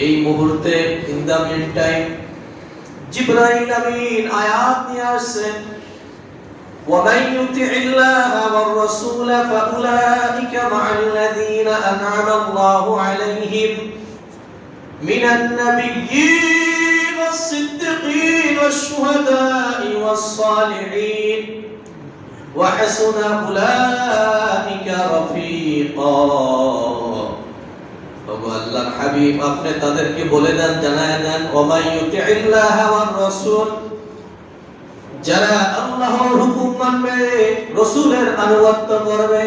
এই মুহূর্তে in the mean time Jibrail Amin আয়াত নিয়ে আসছেন ومن يطع الله والرسول فأولئك مع الذين أنعم الله عليهم من النبيين والصديقين والشهداء والصالحين وحسن أولئك رفيقا তবু আল্লাহর হাবিব, আপনি তাদেরকে বলে দেন, জানায় দেন, ওমাই ইউতিল্লাহ ওয়ার রাসূল। যারা আল্লাহর হুকুম মানবে, রাসূলের আনুগত্য করবে।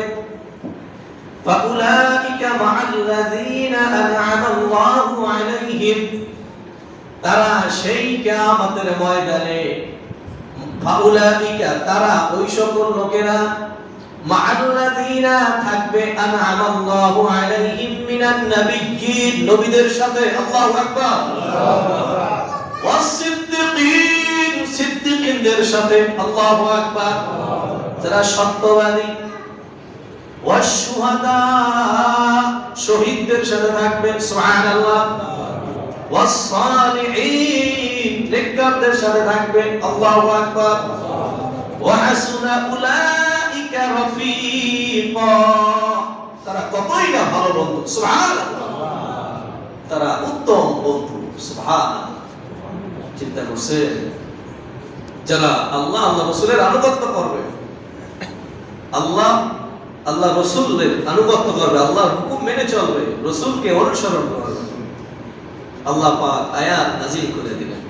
ফাউলাইকা মাআল্লাযীনা আন'আমা আল্লাহু আলাইহিম। তারা সেই কিয়ামতের ময়দানে, ফাউলাইকা তারা ওই সকল লোকেরা শহীদদের সাথে থাকবে সুবহানাল্লাহ। ওয়াসসালিহিন নেককারদের সাথে থাকবে আল্লাহু আকবার। ওয়া হাসুনা উলাইকা তারা কতই না ভালো বন্ধু তারা উত্তম বন্ধু চিন্তা করছে যারা আল্লাহ আল্লাহ রসুলের আনুগত্য করবে, আল্লাহ আল্লাহ রসুলের আনুগত্য করবে, আল্লাহর হুকুম মেনে চলবে, রসুলকে অনুসরণ করবে। আল্লাহ পাক আয়াত নাজিল করে দিলেন।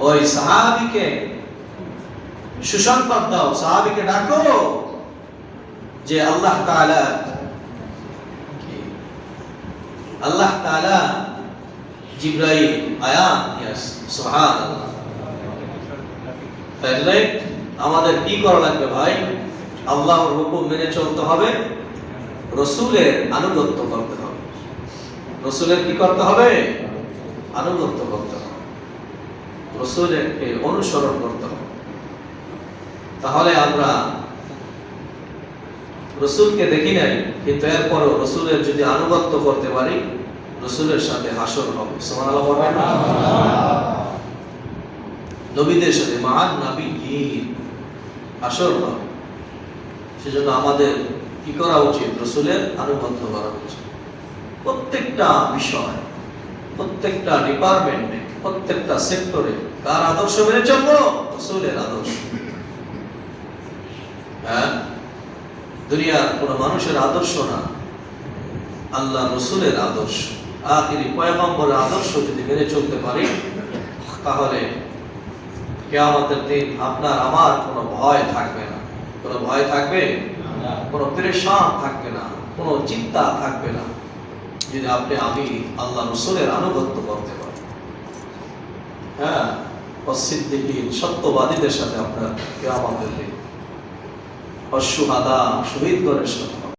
ওই সাহাবিকে সুসংবাদ দাও, সাহাবিকে ডাকো যে আল্লাহ তাআলা আল্লাহ তাআলা জিব্রাইল আয়াত ইয়াস সুবহানাল্লাহ। আমাদের কি করা লাগবে ভাই? আল্লাহর হুকুম মেনে চলতে হবে, রসুলের আনুগত্য করতে হবে। রসুলের কি করতে হবে? আনুগত্য করতে হবে। রসুলের অনুসরণ করতে হবে। তাহলে আমরা রসুলকে দেখি নাই, কিন্তু এরপরও রসুলের যদি আনুগত্য করতে পারি, রসুলের সাথে হাসর হবে। নবীদের সাথে মহান নবী হাসর হবে সেজন্য আমাদের কি করা উচিত? রসুলের আনুগত্য করা উচিত। প্রত্যেকটা বিষয়, প্রত্যেকটা ডিপার্টমেন্টে প্রত্যেকটা সেক্টরে কার আদর্শ মেনে চলবো? রসুলের আদর্শ। হ্যাঁ? দুনিয়ার কোন মানুষের আদর্শ না। আল্লাহ রসুলের আদর্শ। আখিরি পয়গম্বরের আদর্শ যদি মেনে চলতে পারি তাহলে কেয়ামতের দিন আপনার আমার কোনো ভয় থাকবে না। কোনো ভয় থাকবে? কোনো পেরেশান থাকবে না। কোনো চিন্তা থাকবে না। যদি আপনি আমি আল্লাহ রসুলের আনুগত্য করতে পারি। হ্যাঁ? অসিদ্দিকিন সত্যবাদীদের সাথে আপনার কেয়ামতের দিন। অসুহাদা শহীদগণের সাথে